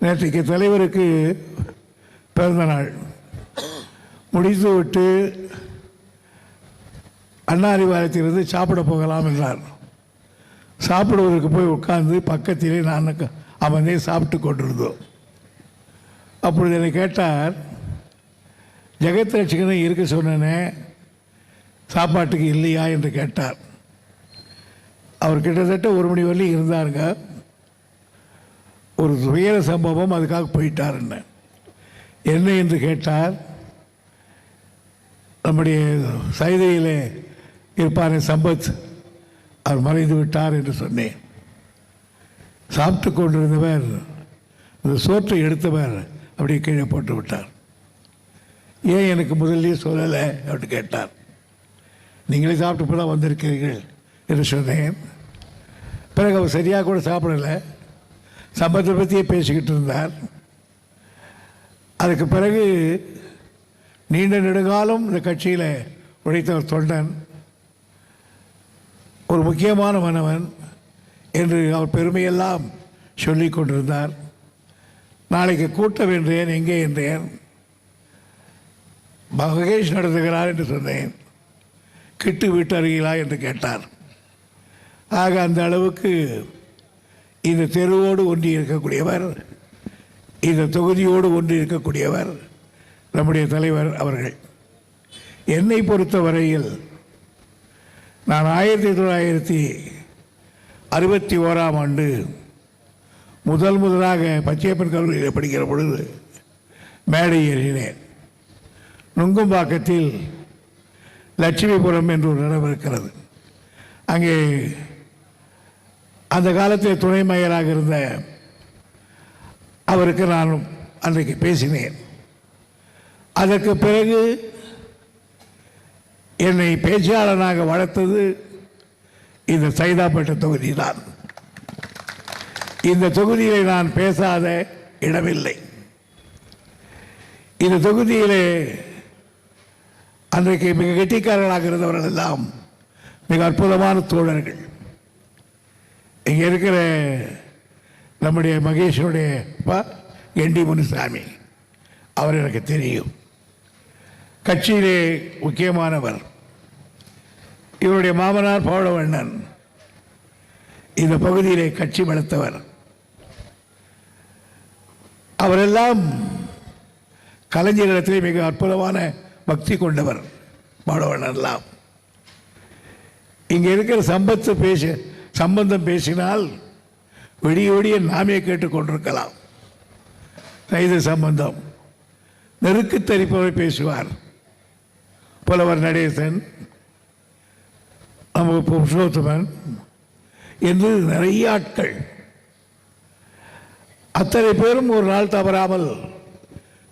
நேற்றைக்கு தலைவருக்கு பிறந்த நாள் முடித்து விட்டு அண்ணா அறிவாலயத்திலிருந்து சாப்பிட போகலாம் என்றார். சாப்பிடுவதற்கு போய் உட்கார்ந்து பக்கத்திலே நான் க- சாப்பிட்டு கொண்டிருந்தோம். அப்பொழுது என்னை கேட்டார் ஜெகத் ரட்சகனை இருக்க சொன்னனே சாப்பாட்டுக்கு இல்லையா? என்று கேட்டார். அவர் கிட்டத்தட்ட ஒரு மணி வரலையும் இருந்தாருங்க. ஒரு துயர சம்பவம் அதுக்காக போயிட்டார் என்ன என்ன என்று கேட்டார். நம்முடைய சைதையிலே இருப்பாரே சம்பத். அவர் மறைந்து விட்டார் என்று சொன்னேன். சாப்பிட்டு கொண்டிருந்தவர் அந்த சோற்றை எடுத்தவர் அப்படியே கீழே போட்டு விட்டார். ஏன் எனக்கு முதல்லயே சொல்லலை அப்படின்னு கேட்டார். நீங்களே சாப்பிட்டு தான் வந்திருக்கிறீர்கள் என்று சொன்னேன். பிறகு அவர் சரியாக கூட சாப்பிடலை. சம்பத்தை பற்றியே பேசிக்கிட்டு இருந்தார். அதுக்கு பிறகு நீண்ட நெடுங்காலம் இந்த கட்சியில் உழைத்த ஒரு தொண்டன். ஒரு முக்கியமான மன்னவன் என்று அவர் பெருமையெல்லாம் சொல்லி கொண்டிருந்தார். நாளைக்கு கூட்டம் என்றேன் எங்கே என்றேன். மகேஷ் நடத்துகிறார் என்று சொன்னேன். கிட்டு வீட்டு அருகிலா என்று கேட்டார். ஆக அந்த அளவுக்கு இந்த தெருவோடு ஒன்றி இருக்கக்கூடியவர் இந்த தொகுதியோடு ஒன்றி இருக்கக்கூடியவர் நம்முடைய தலைவர் அவர்கள். என்னை பொறுத்த வரையில் நான் ஆயிரத்தி தொள்ளாயிரத்தி அறுபத்தி ஓராம் ஆண்டு முதல் முதலாக பச்சையப்பன் கல்லூரியில் படிக்கிற பொழுது மேடை ஏறினேன். நுங்கம்பாக்கத்தில் லட்சுமிபுரம் என்று ஒரு இடம் இருக்கிறது. அங்கே அந்த காலத்தில் துணை மேயராக இருந்த அவருக்கு நான் அன்றைக்கு பேசினேன். அதற்கு பிறகு என்னை பேச்சாளனாக வளர்த்தது இந்த சைதாப்பேட்டை தொகுதி தான் இந்த தொகுதியிலே நான் பேசாத இடமில்லை. இந்த தொகுதியிலே அன்றைக்கு மிக கெட்டிக்காரர்களாக இருந்தவர்கள் எல்லாம் மிக அற்புதமான தோழர்கள். இங்கே இருக்கிற நம்முடைய மகேஷனுடைய அப்பா என்டி முனுசாமி. அவர் எனக்கு தெரியும். கட்சியிலே முக்கியமானவர். இவருடைய மாமனார் பவளவண்ணன் இந்த பகுதியிலே கட்சி வளர்த்தவர். அவரெல்லாம் கலைஞரிடத்திலே மிக அற்புதமான பக்தி கொண்டவர் பவளவண்ணன் எல்லாம். இங்கே இருக்கிற சம்பத்து பேச சம்பந்தம் பேசினால் விடிய நாமே நாமே கேட்டுக்கொண்டிருக்கலாம். கைது சம்பந்தம். நெருக்கு தரிப்பவை பேசுவார். புலவர் நடேசன் நமக்கு புருஷோத்தமன் என்று நிறைய ஆட்கள். அத்தனை பேரும் ஒரு நாள் தவறாமல்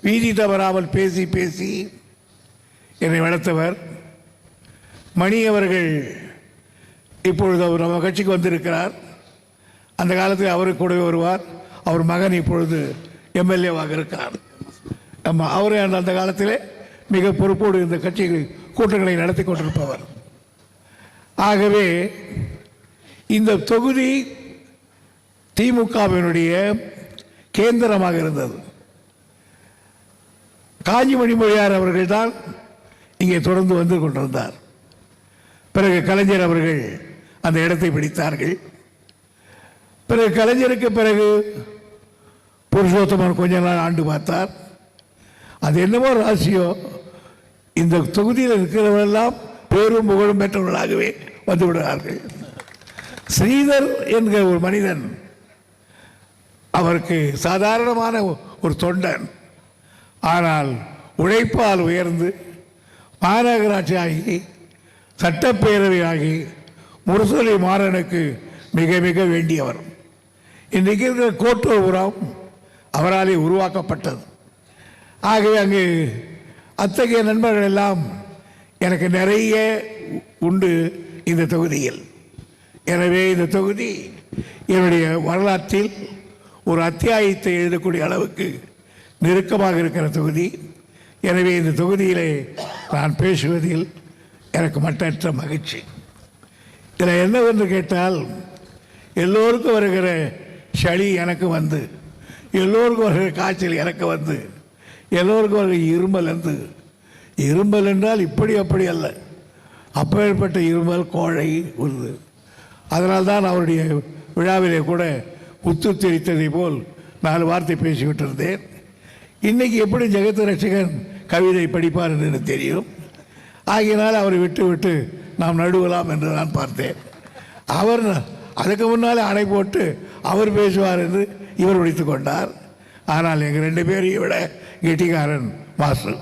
வீதி தவறாமல் பேசி பேசி என்னை வளர்த்தவர். மணி அவர்கள் இப்பொழுது அவர் நம்ம கட்சிக்கு வந்திருக்கிறார். அந்த காலத்தில் அவரு கூடவே வருவார். அவர் மகன் இப்பொழுது எம்எல்ஏவாக இருக்கிறார். அவரே அந்த அந்த காலத்திலே மிக பொறுப்போடு இந்த கட்சி கூட்டங்களை நடத்தி கொண்டிருப்பவர். ஆகவே இந்த தொகுதி திமுகவினுடைய கேந்திரமாக இருந்தது. காஞ்சிமணி மொழியார் அவர்கள் தான் இங்கே தொடர்ந்து வந்து கொண்டிருந்தார். பிறகு கலைஞர் அவர்கள் அந்த இடத்தை பிடித்தார்கள். பிறகு கலைஞருக்கு பிறகு புருஷோத்தமன் கொஞ்ச நாள் ஆண்டு பார்த்தார். அது என்னமோ ராசியோ இந்த தொகுதியில் இருக்கிறவரெல்லாம் பேரும் புகழும் பெற்றவர்களாகவே வந்து விடுகிறார்கள். ஸ்ரீதர் என்கிற ஒரு மனிதன் அவருக்கு சாதாரணமான ஒரு தொண்டன். ஆனால் உழைப்பால் உயர்ந்து மாநகராட்சி ஆகி சட்டப்பேரவை ஆகி முரசொலி மாறனுக்கு மிக மிக வேண்டியவர். இன்றைக்கு இருக்கிற கோட்டூர்புரம் அவராலே உருவாக்கப்பட்டது. ஆகவே அங்கு அத்தகைய நண்பர்கள் எல்லாம் எனக்கு நிறைய உண்டு இந்த தொகுதியில். எனவே இந்த தொகுதி என்னுடைய வரலாற்றில் ஒரு அத்தியாயத்தை எழுதக்கூடிய அளவுக்கு நெருக்கமாக இருக்கிற தொகுதி. எனவே இந்த தொகுதியிலே நான் பேசுவதில் எனக்கு மட்டற்ற மகிழ்ச்சி. இதில் என்னவென்று கேட்டால் எல்லோருக்கும் வருகிற சளி எனக்கு வந்து எல்லோருக்கும் வருகிற காய்ச்சல் எனக்கு வந்து எல்லோருக்கும் ஒரு இருமல் வந்து. இருமல் என்றால் இப்படி அப்படி அல்ல. அப்பேற்பட்ட இருமல் கோழை உருது. அதனால்தான் அவருடைய விழாவிலே கூட உத்து தெரித்ததை போல் நாலு வார்த்தை பேசிவிட்டு இருந்தேன் இன்னைக்கு எப்படி ஜெகத் ரட்சகன் கவிதை படிப்பார் என்று எனக்கு தெரியும். ஆகியனால் அவரை விட்டு விட்டு நாம் நடுவலாம் என்று நான் பார்த்தேன். அவர் அதுக்கு முன்னாலே அணை போட்டு அவர் பேசுவார் என்று இவர் உழைத்து கொண்டார். ஆனால் எங்கள் ரெண்டு பேரையும் விட கெட்டிக்காரன் வாசு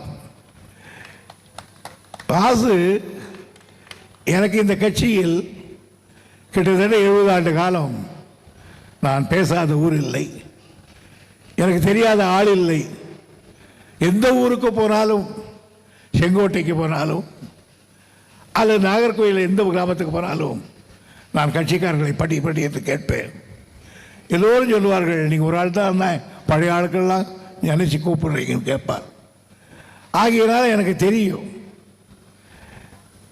வாசு எனக்கு இந்த கட்சியில் கிட்டத்தட்ட எழுபது ஆண்டு காலம் நான் பேசாத ஊர் இல்லை. எனக்கு தெரியாத ஆள் இல்லை. எந்த ஊருக்கு போனாலும் செங்கோட்டைக்கு போனாலும் அல்லது நாகர்கோயில் எந்த கிராமத்துக்கு போனாலும் நான் கட்சிக்காரர்களை படி படி என்று கேட்பேன். எல்லோரும் சொல்லுவார்கள் நீங்கள் ஒரு ஆள் தான் இருந்தேன் பழைய ஆட்கள்லாம் நினைச்சு கூப்பிடுறீங்கன்னு கேட்பார். ஆகியனால எனக்கு தெரியும்.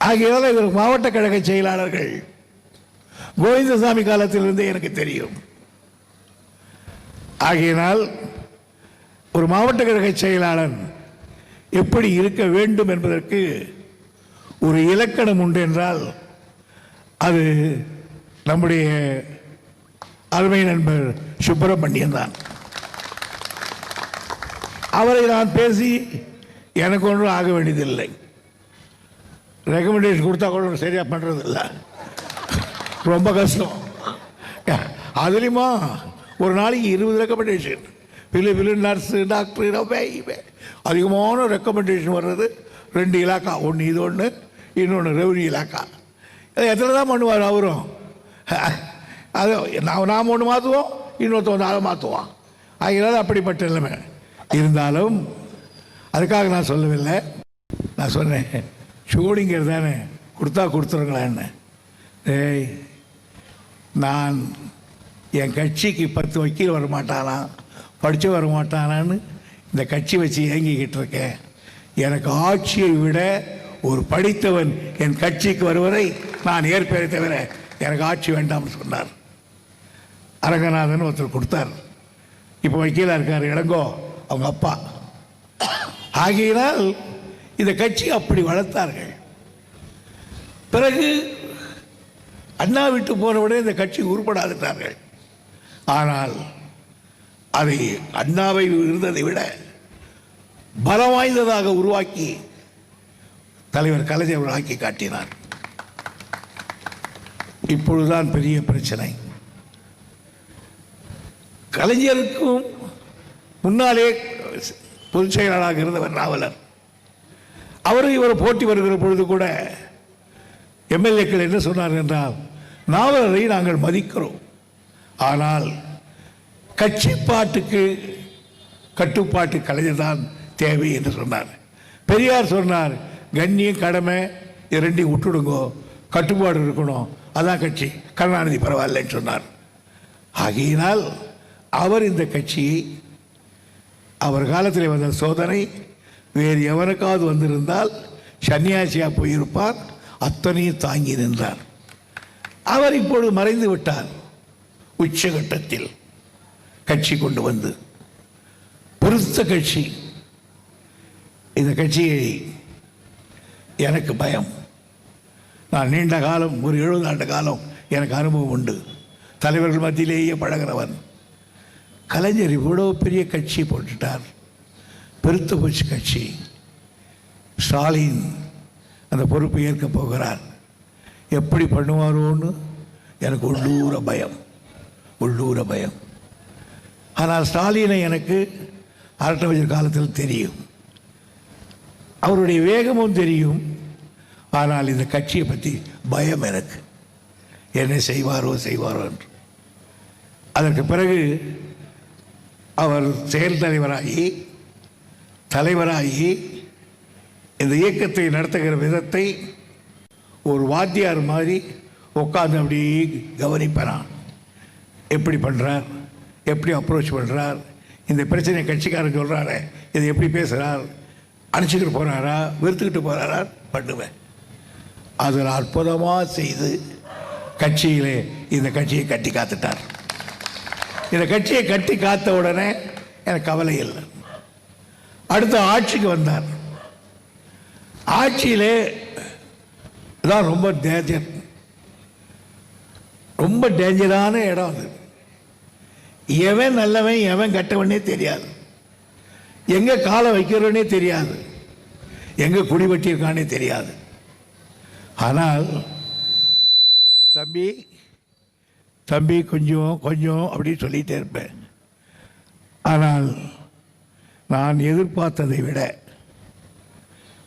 ஆகியனால இவர் மாவட்ட கழக செயலாளர்கள் கோவிந்தசாமி காலத்திலிருந்தே எனக்கு தெரியும். ஆகையினால் ஒரு மாவட்ட கழக செயலாளன் எப்படி இருக்க வேண்டும் என்பதற்கு ஒரு இலக்கணம் உண்டு என்றால் அது நம்முடைய அருமை நண்பர் சுப்பிரமணியன் தான். அவரை நான் பேசி எனக்கு ஒன்றும் ஆக வேண்டியதில்லை. ரெக்கமெண்டேஷன் கொடுத்தா கூட சரியாக பண்ணுறதில்ல ரொம்ப கஷ்டம். அதுலேயுமா ஒரு நாளைக்கு இருபது recommendation bill bill nurse doctor அதிகமான ரெக்கமெண்டேஷன் வர்றது ரெண்டு இலாக்கா. ஒன்று இது ஒன்று இன்னொன்று ரெவன்யூ இலாக்கா. அது எத்தனை தான் பண்ணுவார் அவரும்? அது நான் நாம் ஒன்று மாற்றுவோம் இன்னொருத்தவங்க அதை மாற்றுவான் அதனால அப்படிப்பட்ட நிலைமை. இருந்தாலும் அதுக்காக நான் சொல்லவில்லை. நான் சொன்னேன் ஷூடிங்கர் தானே? கொடுத்தா கொடுத்துருங்களேன்னு ஏய் நான் என் கட்சிக்கு பத்து வக்கீல் வர மாட்டானா படித்து வர மாட்டானான்னு இந்த கட்சி வச்சு இயங்கிக்கிட்டு இருக்கேன். எனக்கு ஆட்சியை விட ஒரு படித்தவன் என் கட்சிக்கு வருவதை நான் ஏற்பேனே தவிர எனக்கு ஆட்சி வேண்டாம்னு சொன்னார். அரங்கநாதன் ஒருத்தர் கொடுத்தார். இப்போ வக்கீலாக இருக்கார் இளங்கோ அவங்க அப்பா. ஆகையினால் இந்த கட்சி அப்படி வளர்த்தார்கள். பிறகு அண்ணா விட்டு போனவுடனே இந்த கட்சி உருப்படாதுட்டார்கள். ஆனால் அதை அண்ணாவை இருந்ததை விட பலம் வாய்ந்ததாக உருவாக்கி தலைவர் கலைஞர் ஆக்கி காட்டினார். இப்பொழுதுதான் பெரிய பிரச்சனை. கலைஞருக்கும் முன்னாலே பொதுச் செயலாளராக இருந்தவர் நாவலர் அவரும் இவர் போட்டி வருகிற பொழுது கூட எம்எல்ஏக்கள் என்ன சொன்னார் என்றால் நாவலரை நாங்கள் மதிக்கிறோம். ஆனால் கட்சி பாட்டுக்கு கட்டுப்பாட்டு கலைஞர் தான் தேவை என்று சொன்னார். பெரியார் சொன்னார் கண்ணியம் கடமை இது ரெண்டையும் விட்டுடுங்கோ. கட்டுப்பாடு இருக்கணும். அதான் கட்சி. கருணாநிதி பரவாயில்லைன்னு சொன்னார். ஆகையினால் அவர் இந்த கட்சியை அவர் காலத்தில் வந்த சோதனை வேறு எவனுக்காவது வந்திருந்தால் சன்னியாசியாக போயிருப்பார் அத்தனையும் தாங்கி நின்றார். அவர் இப்பொழுது மறைந்து விட்டார். உச்சகட்டத்தில் கட்சி கொண்டு வந்து. பொருத்த கட்சி. இந்த கட்சியை எனக்கு பயம். நான் நீண்ட காலம் ஒரு எழுபது ஆண்டு காலம் எனக்கு அனுபவம் உண்டு. தலைவர்கள் மத்தியிலேயே பழகிறவன். கலைஞர் இவ்வளோ பெரிய கட்சி போட்டுட்டார். பெருத்த போச்சு கட்சி. ஸ்டாலின் அந்த பொறுப்பை ஏற்க போகிறார். எப்படி பண்ணுவாரோன்னு எனக்கு உள்ளூர பயம். உள்ளூர பயம். ஆனால் ஸ்டாலினை எனக்கு அரட்டவஜர் காலத்தில் தெரியும். அவருடைய வேகமும் தெரியும். ஆனால் இந்த கட்சியை பற்றி பயம் எனக்கு. என்ன செய்வாரோ செய்வாரோ என்று. அதற்கு பிறகு அவர் செயல் தலைவராகி தலைவராகி இந்த இயக்கத்தை நடத்துகிற விதத்தை ஒரு வாத்தியார் மாதிரி உட்காந்து அப்படி கவனிப்பேனான். எப்படி பண்ணுறார் எப்படி அப்ரோச் பண்ணுறார் இந்த பிரச்சனை கட்சிக்காரன் சொல்கிறாரு இதை எப்படி பேசுகிறார் அனுப்பிச்சிக்கிட்டு போகிறாரா வெறுத்துக்கிட்டு போகிறாரா பண்ணுவேன். அதில் அற்புதமாக செய்து கட்சியிலே இந்த கட்சியை கட்டி காத்துட்டார். இந்த கட்சியை கட்டி காத்த உடனே எனக்கு கவலை இல்லை. அடுத்து ஆட்சிக்கு வந்தார். ஆட்சியிலே தான் ரொம்ப டேஞ்சர் ரொம்ப டேஞ்சரான இடம் அது. எவன் நல்லவன் எவன் கெட்டவனே தெரியாது. எங்கே காலை வைக்கிறவனே தெரியாது. எங்கே குடி வெட்டியிருக்கானே தெரியாது. ஆனால் தம்பி. தம்பி கொஞ்சம் கொஞ்சம் அப்படின்னு சொல்லிட்டே இருப்பேன். ஆனால் நான் எதிர்பார்த்ததை விட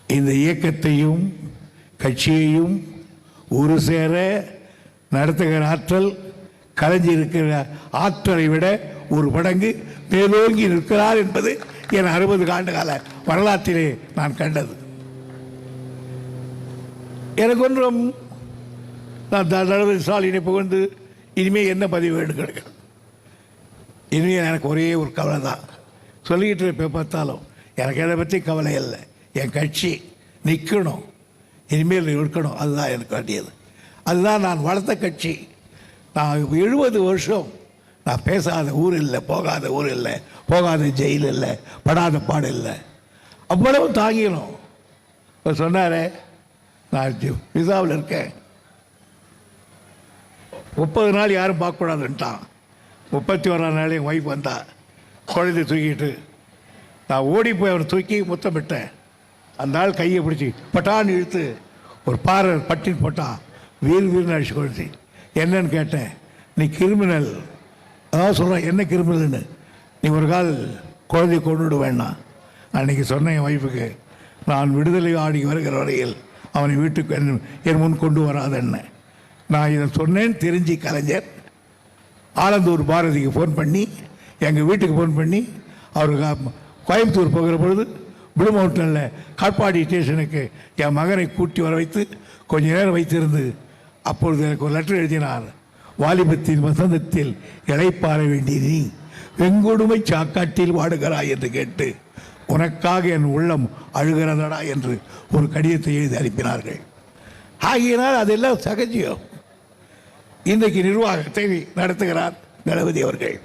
இந்த இயக்கத்தையும் கட்சியையும் ஒரு சேர நடத்துகிற ஆற்றல் கலைஞ்சிருக்கிற ஆற்றலை விட ஒரு மடங்கு மேலோங்கி நிற்கிறார் என்பது என் அறுபது ஆண்டு கால வரலாற்றிலே நான் கண்டது. எனக்கு ஒன்றும். நான் த- தளபதி ஸ்டாலினை புகழ்ந்து இனிமேல் என்ன பதிவு வேண்டும் கிடைக்கும் இனிமேல் எனக்கு ஒரே ஒரு கவலை தான். சொல்லிக்கிட்டு இருப்ப பார்த்தாலும் எனக்கு எதை பற்றி கவலை இல்லை. என் கட்சி நிற்கணும் இனிமேல் இருக்கணும். அதுதான் எனக்கு வேண்டியது. அதுதான் நான் வளர்த்த கட்சி. நான் எழுபது வருஷம் நான் பேசாத ஊர் இல்லை போகாத ஊர் இல்லை போகாத ஜெயில் இல்லை படாத பாடு இல்லை. அவ்வளவு தாங்கிடும் அவர் சொன்னாரே நான் விசாவில் இருக்கேன். முப்பது நாள் யாரும் பார்க்கக்கூடாதுன்ட்டான். முப்பத்தி ஓராம் நாள் என் ஒய்ஃப் வந்தா. குழந்தை தூக்கிட்டு. நான் ஓடி போய் அவனை தூக்கி முத்தமிட்டேன் அந்த ஆள் கையை பிடிச்சி பட்டான்னு இழுத்து ஒரு பாறை பட்டின் போட்டான். வீர் வீர்னு அடிச்சு குழந்தை என்னன்னு கேட்டேன். நீ கிரிமினல். அதான் சொல்கிறேன் என்ன கிரிமினல்னு. நீ ஒரு கால் குழந்தைய கொண்டுவிட வேண்டாம் அன்னைக்கு சொன்னேன் என் ஒய்ஃபுக்கு நான் விடுதலை ஆடி வருகிற வரையில் அவனை வீட்டுக்கு என் முன் கொண்டு வராதன்னு. நான் இதை சொன்னேன்னு தெரிஞ்சு கலைஞர். ஆலந்தூர் பாரதிக்கு ஃபோன் பண்ணி எங்கள் வீட்டுக்கு ஃபோன் பண்ணி அவருக்கு கோயம்புத்தூர் போகிற பொழுது ப்ளூ மவுண்டனில் காட்பாடி ஸ்டேஷனுக்கு என் மகனை கூட்டி வர வைத்து கொஞ்ச நேரம் வைத்திருந்து அப்பொழுது எனக்கு ஒரு லெட்டர் எழுதினார். வாலிபத்தின் வசந்தத்தில் இழைப்பாற வேண்டிய நீ வெங்கொடுமை சாக்காட்டில் வாடுகிறாய் என்று கேட்டு உனக்காக என் உள்ளம் அழுகிறதடா என்று ஒரு கடிதத்தை எழுதி அனுப்பினார்கள். ஆகியனால் அதெல்லாம் சகஜியம் இன்றைக்கு நிர்வாகத்தை நடத்துகிறார் தளபதி அவர்கள்.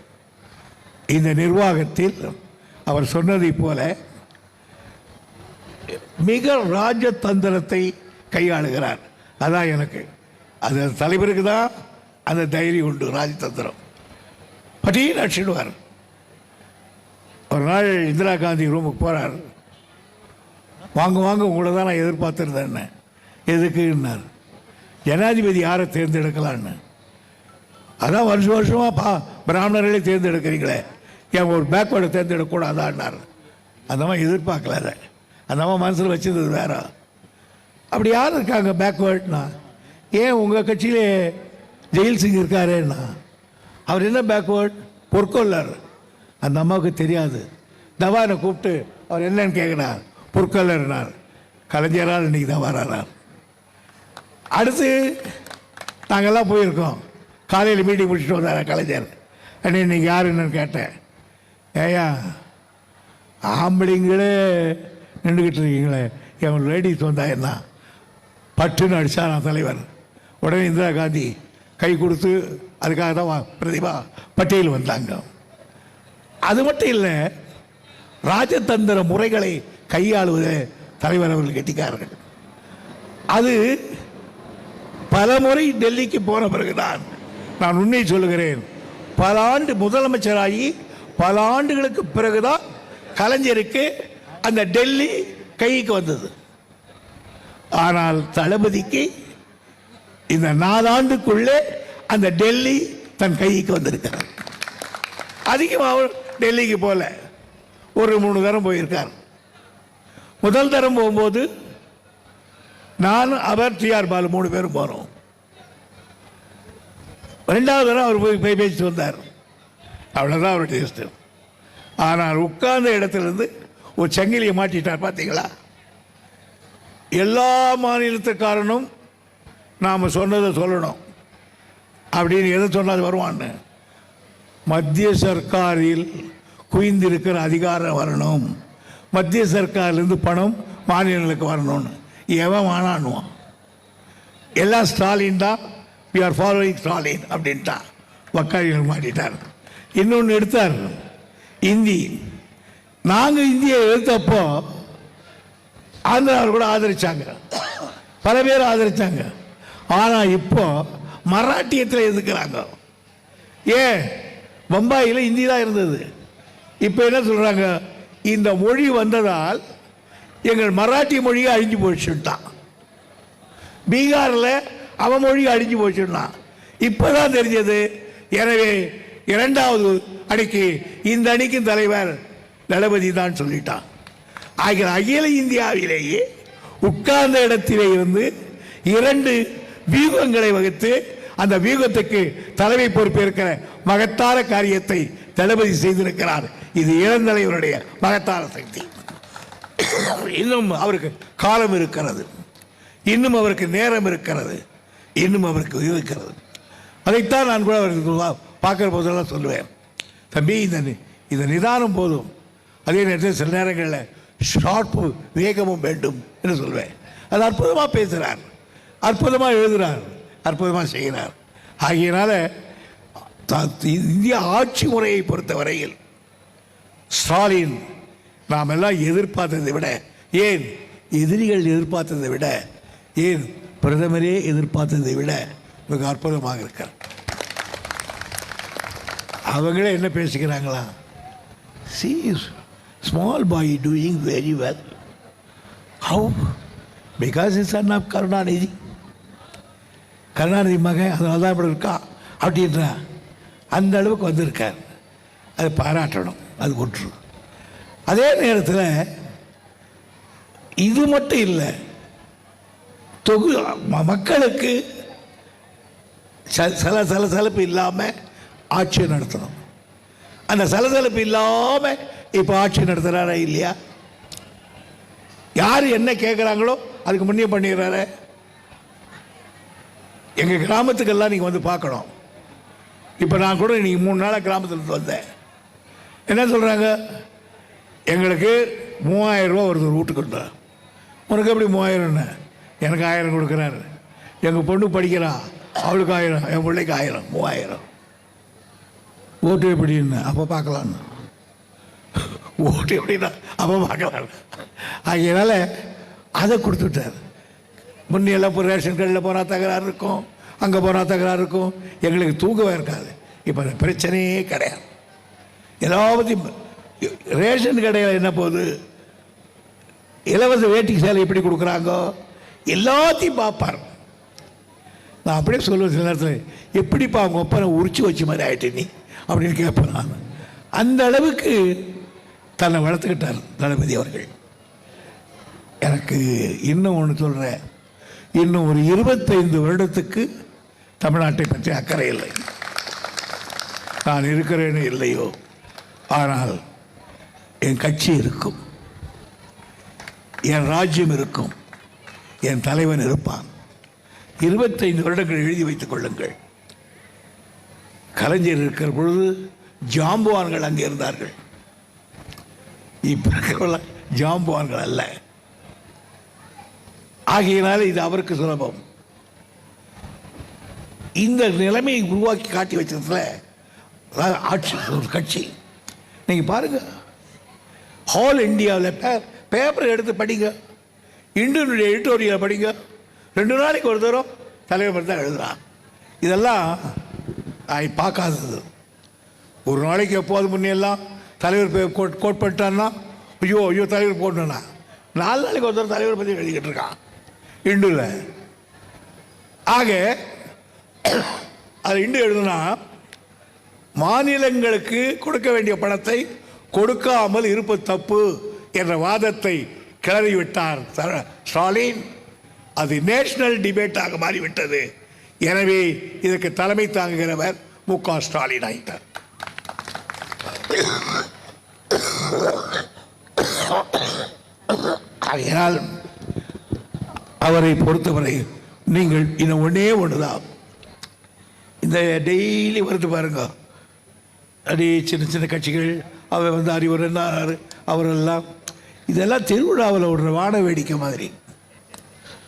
இந்த நிர்வாகத்தில் அவர் சொன்னதைப் போல மிக ராஜதந்திரத்தை கையாளுகிறார். அதான் எனக்கு. அது தலைவருக்கு தான் அந்த தைரியம் உண்டு ராஜதந்திரம். பட்டியல் அடிச்சிடுவார் ஒரு நாள் இந்திரா காந்தி ரூமுக்கு போகிறார் வாங்க வாங்க உங்களை தான் நான் எதிர்பார்த்துருந்தேன் எதுக்குன்னார். ஜனாதிபதி யாரை தேர்ந்தெடுக்கலான்னு. அதான் வருஷம் வருஷமாக பா பிராமணர்களே தேர்ந்தெடுக்கிறீங்களே. ஏன் ஒரு பேக்வேர்டை தேர்ந்தெடுக்கக்கூடாதான்னார் அந்த மாதிரி எதிர்பார்க்கல அதை. அந்த மாதிரி மனசில் வச்சிருந்தது வேற. அப்படி யார் இருக்காங்க பேக்வேர்ட்னா ஏன் உங்கள் கட்சியிலே ஜெயில் சிங் இருக்காரேன்னா? அவர் என்ன பேக்வேர்ட் பொற்கொள்ளர். அந்த அம்மாவுக்கு தெரியாது. தவானை கூப்பிட்டு அவர் என்னன்னு கேட்குறார் பொற்கொள்ளர்னார் கலைஞரால் இன்னைக்கு தான் அடுத்து நாங்கள்லாம் போயிருக்கோம். காலையில் மீட்டிங் முடிச்சுட்டு வந்தார் கலைஞர். அண்ணே இன்னைக்கு யார் என்னன்னு கேட்டேன். ஏயா ஆம்பளைங்களே நின்றுக்கிட்டு இருக்கீங்களே. என் லேடிஸ் வந்தா என்ன? பட்டுன்னு அடிச்சா நான் தலைவர். உடனே இந்திரா காந்தி கை கொடுத்து அதுக்காக தான் வா- பிரதிபா பட்டியல் வந்தாங்க. அது மட்டும் இல்லை ராஜதந்திர முறைகளை கையாளுவது தலைவர் அவர்கள் கெட்டிக்காரர்கள். அது பல முறை டெல்லிக்கு போன பிறகுதான். நான் உண்மை சொல்லுகிறேன். பல ஆண்டு முதலமைச்சராகி பல ஆண்டுகளுக்கு பிறகுதான் கலைஞருக்கு அந்த டெல்லி கைக்கு வந்தது. ஆனால் தளபதிக்கு இந்த நாலாண்டுக்குள்ளே அந்த டெல்லி தன் கைக்கு வந்திருக்கிறார் அதிகமாக அவர் டெல்லிக்கு போகல ஒரு மூணு தரம் போயிருக்கார். முதல் தரம் போகும்போது நான் அவர் டிஆர் பாலு மூணு பேரும் போகிறோம் ரெண்டாவது தடவை அவர் போய் போய் பேசிட்டு வந்தார். அவ்வளோதான் அவர் இஷ்டம் ஆனால் உட்கார்ந்த இடத்துலேருந்து ஒரு சங்கிலியை மாட்டிட்டார் பார்த்தீங்களா எல்லா மாநிலத்துக்காரனும் நாம் சொன்னதை சொல்லணும். அப்படின்னு எதை சொன்னால் வருவான்னு. மத்திய சர்க்காரில் குவிந்திருக்கிற அதிகாரம் வரணும். மத்திய சர்க்காரிலிருந்து பணம் மாநிலங்களுக்கு வரணும்னு. எவன் வானான்னுவான்? எல்லாம் ஸ்டாலின் தான். வி ஆர் ஃபாலோயிங் ஸ்டாலின் அப்படின்ட்டா. வக்காரிகள் மாட்டிட்டார். இன்னொன்று எடுத்தார். இந்தி. நாங்கள் இந்தியை எடுத்தப்போ ஆந்திராவில் கூட ஆதரித்தாங்க பல பேர் ஆதரித்தாங்க ஆனால் இப்போ மராட்டியத்தில் எதுக்குறாங்க? ஏன்? பம்பாயில் இந்தி தான் இருந்தது. இப்போ என்ன சொல்கிறாங்க இந்த மொழி வந்ததால் எங்கள் மராட்டி மொழியை அழிஞ்சு போச்சுட்டான் பீகாரில் அவன் மொழி அழிஞ்சு போச்சுட்டான் இப்போதான் தெரிஞ்சது. எனவே இரண்டாவது அணிக்கு இந்த அணிக்கும் தலைவர் தளபதி தான் சொல்லிட்டான். ஆகிய அகில இந்தியாவிலேயே உட்கார்ந்த இடத்திலே இருந்து இரண்டு வியூகங்களை வகுத்து அந்த வியூகத்துக்கு தலைமை பொறுப்பேற்கிற மகத்தான காரியத்தை தளபதி செய்திருக்கிறார். இது இளந்தலைவருடைய மகத்தான சக்தி. இன்னும் அவருக்கு காலம் இருக்கிறது. இன்னும் அவருக்கு நேரம் இருக்கிறது. இன்னும் அவருக்கு இருக்கிறது அதைத்தான் நான் கூட அவருக்கு பார்க்குற போதெல்லாம் சொல்லுவேன். தம்பி இந்த நி- இந்த நிதானம் போதும். அதே நேரத்தில் சில நேரங்களில் ஷார்ப்பு வேகமும் வேண்டும் என்று சொல்வேன். அது அற்புதமாக பேசுகிறார் அற்புதமாக எழுதுகிறார் அற்புதமாக செய்கிறார். ஆகையினால த- இந்திய ஆட்சி முறையை பொறுத்த வரையில் ஸ்டாலின் நாம் எல்லாம் எதிர்பார்த்ததை விட ஏன் எதிரிகள் எதிர்பார்த்ததை விட ஏன் பிரதமரே எதிர்பார்த்ததை விட மிக அற்புதமாக இருக்கார். அவங்களே என்ன பேசிக்கிறாங்களா see small boy doing very well how because is an of Karunanidhi Karunanidhi மகன் அதனால தான் இப்படி இருக்கா? அப்படின்ற அந்த அளவுக்கு வந்திருக்கார். அதை பாராட்டணும். அது ஒன்று. அதே நேரத்தில் இது மட்டும் இல்லை தொகு மக்களுக்கு ச- சல சலசலப்பு இல்லாமல் ஆட்சி நடத்தணும். அந்த சலசலப்பு இல்லாமல் இப்போ ஆட்சி நடத்துகிறாரா இல்லையா? யார் என்ன கேட்குறாங்களோ அதுக்கு முன்னே பண்ணிடுறாரு. எங்கள் கிராமத்துக்கெல்லாம் நீங்கள் வந்து பார்க்கணும். இப்போ நான் கூட இன்னைக்கு மூணு நாளாக கிராமத்தில் வந்தேன். என்ன சொல்கிறாங்க எங்களுக்கு மூவாயிரம் ரூபா வருது வீட்டுக்குண்டா உனக்கு எப்படி மூவாயிரம்னு எனக்கு ஆயிரம் கொடுக்குறாரு. எங்கள் பொண்ணு படிக்கிறான் அவளுக்கு ஆயிரம் என் பிள்ளைக்கு ஆயிரம் மூவாயிரம். ஓட்டு எப்படின்னு அப்போ பார்க்கலான்னு ஓட்டு எப்படின்னா அப்போ பார்க்கலாம் ஆகையினால அதை கொடுத்துட்டார். முன்னையெல்லாம் இப்போ ரேஷன் கடையில் போனால் தகராறு இருக்கும். அங்கே போனால் தகராறு இருக்கும். எங்களுக்கு தூக்கவே இருக்காது. இப்போ அந்த பிரச்சனையே கிடையாது. ஏதாவது ரேஷன் கடையில் என்ன போகுது? இலவச வேட்டி சேலை எப்படி கொடுக்குறாங்க? எல்லாத்தையும் பார்ப்பார். நான் அப்படியே சொல்லுவேன் சில நேரத்தில் எப்படிப்பா அவங்க ஒப்பனை உரிச்சு வச்ச மாதிரி ஆகிட்டு நீ? அப்படின்னு கேட்பேன் நான். அந்த அளவுக்கு தன்னை வளர்த்துக்கிட்டார் தளபதி அவர்கள். எனக்கு இன்னும் ஒன்று சொல்கிறேன் இன்னும் ஒரு இருபத்தைந்து வருடத்துக்கு தமிழ்நாட்டை பற்றி அக்கறை இல்லை. நான் இருக்கிறேனோ இல்லையோ? ஆனால் என் கட்சி இருக்கும். என் ராஜ்யம் இருக்கும். என் தலைவன் இருப்பான். இருபத்தைந்து வருடங்கள் எழுதி வைத்துக் கொள்ளுங்கள். கலைஞர் இருக்கிற பொழுது ஜாம்புவான்கள் அங்கே இருந்தார்கள். இப்போ ஜாம்புவான்கள் அல்ல. ஆகையினால இது அவருக்கு சுலபம். இந்த நிலைமையை உருவாக்கி காட்டி வச்சதுல ஆட்சி ஒரு கட்சி. நீங்க பாருங்க. ஹால் இந்தியாவில் பே பேப்பர் எடுத்து படிங்க. இந்தியனுடைய எடிட்டோரியல் படிங்க. ரெண்டு நாளைக்கு ஒரு தரம் தலைவர் தான் எழுதுறான். இதெல்லாம் நான் பார்க்காதது. ஒரு நாளைக்கு எப்போது முன்னெல்லாம் தலைவர் கோட் கோட் பண்ணிட்டான்னா ஐயோ ஐயோ தலைவர் போடணுண்ணா நாலு நாளைக்கு ஒரு தடவை தலைவர் பற்றி எழுதிக்கிட்டு இருக்கான். இண்டுல. ஆக அது இண்டு எழுதுனா மாநிலங்களுக்கு கொடுக்க வேண்டிய பணத்தை கொடுக்காமல் இருப்பது தப்பு என்ற வாதத்தை கிளறிவிட்டார் ஸ்டாலின். அது நேஷனல் டிபேட்டாக மாறிவிட்டது. எனவே இதற்கு தலைமை தாங்குகிறவர் மு க ஸ்டாலின் ஆயிட்டார். ஆகையினால் அவரை பொறுத்தவரை நீங்கள் இன்னும் ஒன்றே ஒன்றுதான் இந்த டெய்லி வருது பாருங்க. அடி சின்ன சின்ன கட்சிகள் அவர் வந்து அறிவர் என்ன அவரெல்லாம் இதெல்லாம் திருவிழாவில் விடுற வாட வேடிக்கை மாதிரி.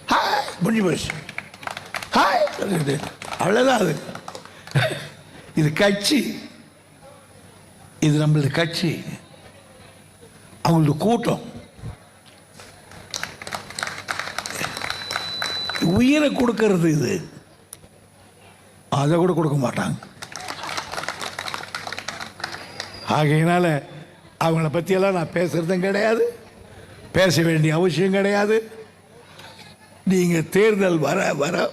ஹாய் முடிஞ்சு போச்சு. ஹாய் அவ்வளோதான் அது. இது கட்சி. இது நம்மளது கட்சி. அவங்களது கூட்டம். உயிரை கொடுக்கறது இது. அதை கூட கொடுக்க மாட்டாங்க. ஆகையினால அவங்கள பற்றியெல்லாம் நான் பேசுகிறதும் கிடையாது. பேச வேண்டிய அவசியம் கிடையாது. நீங்கள் தேர்தல் வர வர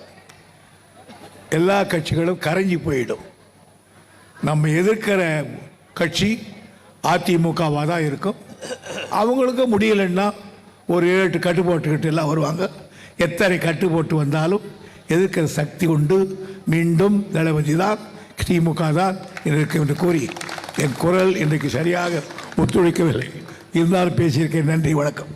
எல்லா கட்சிகளும் கரைஞ்சி போயிடும். நம்ம எதிர்க்கிற கட்சி அதிமுகவாக தான் இருக்கும். அவங்களுக்கு முடியலைன்னா ஒரு ஏழு எட்டு கட்டு எல்லாம் வருவாங்க. எத்தனை கட்டு போட்டு வந்தாலும் எதிர்க்கிற சக்தி உண்டு. மீண்டும் தளபதி தான் திமுக தான் இருக்கு என்று கூறி என் குரல் இன்றைக்கு சரியாக ஒத்துழைக்கவில்லை. இருந்தாலும் பேசியிருக்கேன் நன்றி வணக்கம்.